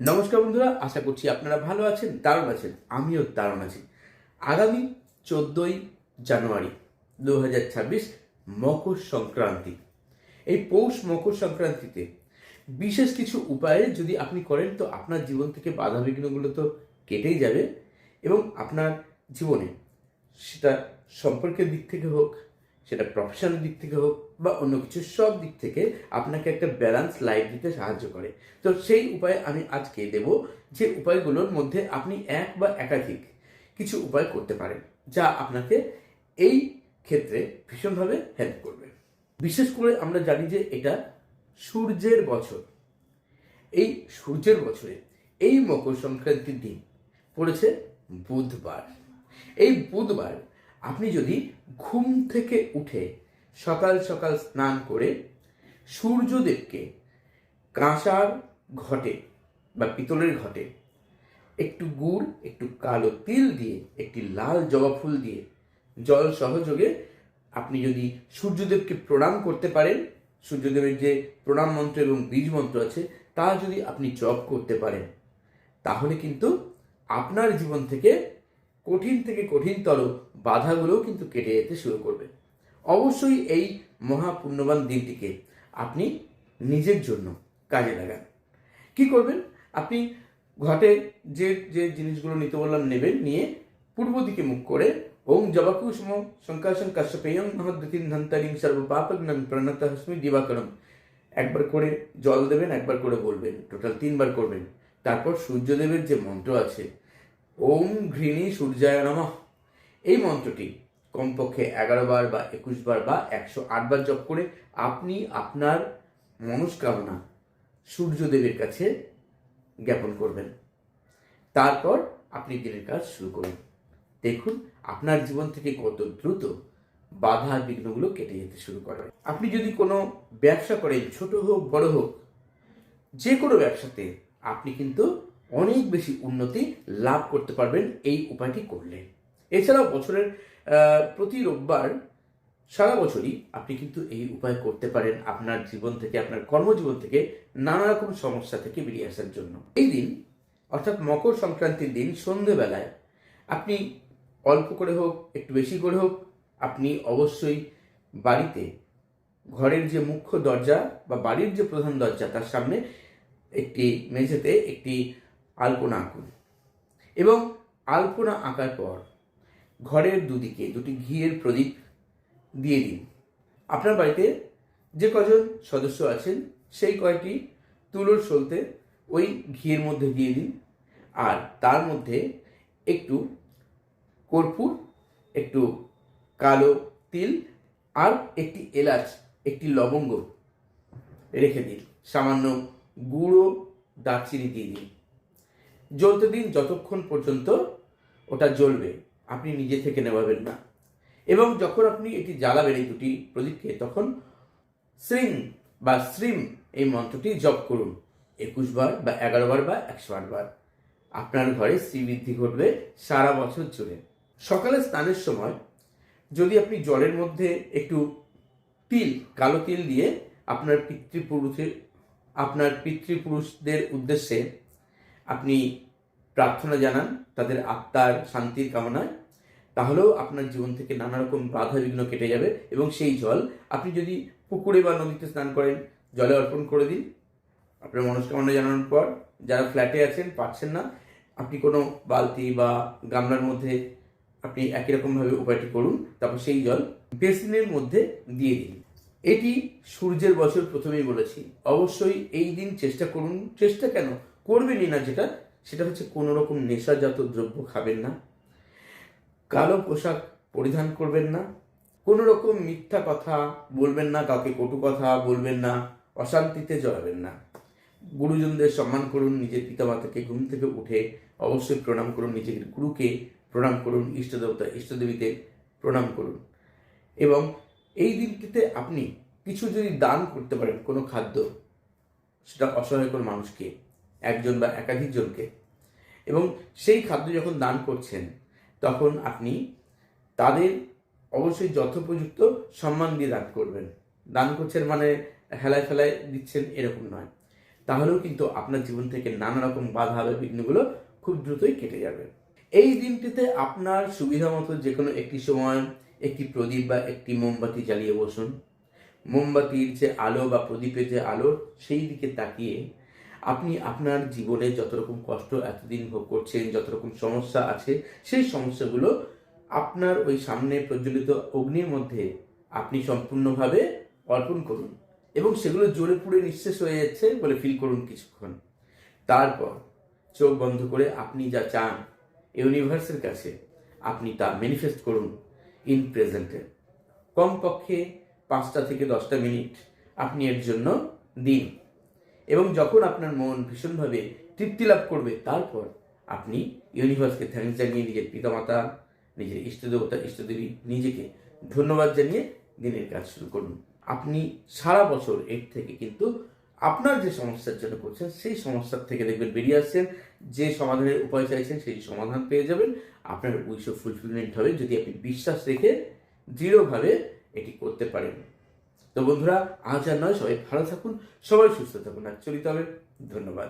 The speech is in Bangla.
নমস্কার বন্ধুরা, আশা করছি আপনারা ভালো আছেন, দারুণ আছেন, আমিও দারুণ আছি। আগামী চোদ্দোই জানুয়ারি দু হাজার ছাব্বিশ মকর সংক্রান্তি। এই পৌষ মকর সংক্রান্তিতে বিশেষ কিছু উপায়ে যদি আপনি করেন, তো আপনার জীবন থেকে বাধা বিঘ্নগুলো তো কেটেই যাবে এবং আপনার জীবনে সেটা সম্পর্কের দিক থেকে হোক সেটা প্রফেশনাল দিক থেকে হোক বা অন্য কিছু, সব দিক থেকে আপনাকে একটা ব্যালেন্স লাইফ দিতে সাহায্য করে। তো সেই উপায় আমি আজকে দেব যে উপায়গুলোর মধ্যে আপনি এক বা একাধিক কিছু উপায় করতে পারেন, যা আপনাকে এই ক্ষেত্রে ভীষণভাবে হেল্প করবে। বিশেষ করে আমরা জানি যে এটা সূর্যের বছর। এই সূর্যের বছরে এই মকর সংক্রান্তির দিন পড়েছে বুধবার। এই বুধবার আপনি যদি ঘুম থেকে উঠে সকাল সকাল স্নান করে সূর্যদেবকে কাঁসার ঘটে বা পিতলের ঘটে, একটু গুড়, একটু কালো তিল দিয়ে, একটি লাল জবা ফুল দিয়ে জল সহযোগে আপনি যদি সূর্যদেবকে প্রণাম করতে পারেন, সূর্যদেবের যে প্রণাম মন্ত্র এবং বীজ মন্ত্র আছে, তা যদি আপনি জপ করতে পারেন, তাহলে কিন্তু আপনার জীবন থেকে কঠিন থেকে কঠিনতর বাধাগুলোও কিন্তু কেটে যেতে শুরু করবে। অবশ্যই এই মহাপুণ্যবান দিনটিকে আপনি নিজের জন্য কাজে লাগান। কি করবেন? আপনি ঘটে যে যে জিনিসগুলো নিতে বললাম নেবেন নিয়ে পূর্ব দিকে মুখ করে ওম জবাকুসম শঙ্কাশন কাশ্যপেয়ং মহদ্যতিন ধন্তারিং সর্বপাপগ্নম প্রণত হস্মি দিবাকরম। একবার করে জল দেবেন, একবার করে বলবেন, টোটাল তিনবার করবেন। তারপর সূর্যদেবের যে মন্ত্র আছে ওম ঘৃণী সূর্যায় নমঃ। এই মন্ত্রটি কমপক্ষে এগারো বার বা একুশ বার বা একশো বার জপ করে আপনি আপনার মনস্কামনা সূর্যদেবের কাছে জ্ঞাপন করবেন। তারপর আপনি দিনের কাজ শুরু করুন। দেখুন, আপনার জীবন থেকে কত দ্রুত বাধা বিঘ্নগুলো কেটে যেতে শুরু করে। আপনি যদি কোনো ব্যবসা করেন, ছোট হোক, বড় হোক, যে কোনো ব্যবসাতে আপনি কিন্তু অনেক বেশি উন্নতি লাভ করতে পারবেন এই উপায়টি করলে। এছাড়াও বছরের প্রতি রোববার সারা বছরই আপনি কিন্তু এই উপায় করতে পারেন আপনার জীবন থেকে, আপনার কর্মজীবন থেকে নানা রকম সমস্যা থেকে বেরিয়ে আসার জন্য। এই দিন, অর্থাৎ মকর সংক্রান্তির দিন সন্ধেবেলায়, আপনি অল্প করে হোক, একটু বেশি করে হোক, আপনি অবশ্যই বাড়িতে ঘরের যে মুখ্য দরজা বা বাড়ির যে প্রধান দরজা, তার সামনে একটি মেঝেতে একটি আলপনা আঁকুন। এবং আলপনা আঁকার পর ঘরের দুদিকে দুটি ঘিয়ের প্রদীপ দিয়ে দিন। আপনার বাড়িতে যে কজন সদস্য আছেন, সেই কয়টি তুলোর সলতে ওই ঘিয়ের মধ্যে দিয়ে দিন। আর তার মধ্যে একটু কর্পূর, একটু কালো তিল আর একটি এলাচ, একটি লবঙ্গ রেখে দিন। সামান্য গুঁড়ো দারচিনি দিয়ে দিন। জ্বলতে দিন যতক্ষণ পর্যন্ত ওটা জ্বলবে, আপনি নিজে থেকে নেভাবেন না। এবং যখন আপনি এটি জ্বালাবেন এই দুটি প্রদীপকে, তখন শ্রিং বা শ্রিম এই মন্ত্রটি জপ করুন। একুশ বার বা এগারো বার বা একশো আট বার। আপনার ঘরে শ্রীবৃদ্ধি ঘটবে সারা বছর জুড়ে। সকালে স্নানের সময় যদি আপনি জলের মধ্যে একটু তিল, কালো তিল দিয়ে আপনার পিতৃপুরুষের, আপনার পিতৃপুরুষদের উদ্দেশ্যে আপনি প্রার্থনা জানান তাদের আত্মার শান্তির কামনায়, তাহলেও আপনার জীবন থেকে নানা রকম বাধা বিঘ্ন কেটে যাবে এবং সেই জল আপনি যদি পুকুরে বা নদীতে স্নান করেন, জলে অর্পণ করে দিন। আপনার মনস্কামনা জানানোর পর যারা ফ্ল্যাটে আছেন পাচ্ছেন না, আপনি কোনো বালতি বা গামলার মধ্যে আপনি একই রকমভাবে উপায়টি করুন, তারপর সেই জল বেসিনের মধ্যে দিয়ে দিন। এটি সূর্যের বছর প্রথমেই বলেছি। অবশ্যই এই দিন চেষ্টা করুন। চেষ্টা কেন? করবেনই না যেটা, সেটা হচ্ছে কোনো রকম নেশাজাত দ্রব্য খাবেন না, কালো পোশাক পরিধান করবেন না কোনো রকম মিথ্যা কথা বলবেন না, কাউকে কটু কথা বলবেন না, অশান্তিতে জড়াবেন না। গুরুজনদের সম্মান করুন, নিজের পিতামাতাকে ঘুম থেকে উঠে অবশ্যই প্রণাম করুন, নিজের গুরুকে প্রণাম করুন, ইষ্টদেবতা ইষ্টদেবীতে প্রণাম করুন। এবং এই দিনটিতে আপনি কিছু যদি দান করতে পারেন, কোনো খাদ্য, সেটা অসহায় কোনো মানুষকে একজন বা একাধিক জনকে। এবং সেই খাদ্য যখন দান করছেন, তখন আপনি তাদের অবশ্যই যথোপযুক্ত সম্মান দিয়ে দান করবেন। দান করছেন মানে হেলায় ফেলায় দিচ্ছেন এরকম নয়। তাহলেও কিন্তু আপনার জীবন থেকে নানা রকম বাধা বিঘ্নগুলো খুব দ্রুতই কেটে যাবে। এই দিনটিতে আপনার সুবিধা মতো যে কোনো একটি সময় একটি প্রদীপ বা একটি মোমবাতি জ্বালিয়ে বসুন। মোমবাতির যে আলো বা প্রদীপের যে আলো, সেই দিকে তাকিয়ে আপনি আপনার জীবনে যত রকম কষ্ট এতদিন ভোগ করছেন যত রকম সমস্যা আছে, সেই সমস্যাগুলো আপনার ওই সামনে প্রজ্বলিত অগ্নির মধ্যে আপনি সম্পূর্ণভাবে অর্পণ করুন এবং সেগুলো জোরে পুড়ে নিঃশেষ হয়ে যাচ্ছে বলে ফিল করুন কিছুক্ষণ। তারপর চোখ বন্ধ করে আপনি যা চান ইউনিভার্সের কাছে আপনি তা ম্যানিফেস্ট করুন ইন প্রেজেন্টে কমপক্ষে পাঁচটা থেকে দশটা মিনিট আপনি এর জন্য দিন এবং যখন আপনার মন ভীষণভাবে তৃপ্তি লাভ করবে, তারপর আপনি ইউনিভার্সকে থ্যাংকস জানিয়ে নিজের পিতামাতা, নিজের ইষ্টদেবতা, ইষ্টদেবী নিজেকে ধন্যবাদ জানিয়ে দিনের কাজ শুরু করুন। আপনি সারা বছর এর থেকে কিন্তু আপনার যে সমস্যার জন্য করছেন, সেই সমস্যার থেকে দেখবেন বেরিয়ে আসছেন। যে সমাধানের উপায় চাইছেন, সেই সমাধান পেয়ে যাবেন। আপনার উইশ ফুলফিলমেন্ট হবে যদি আপনি বিশ্বাস রেখে দৃঢ়ভাবে এটি করতে পারেন। তো বন্ধুরা, আজ আর নয়, সবাই ভালো থাকুন, সবাই সুস্থ থাকুন। আর চলিতে হবে ধন্যবাদ।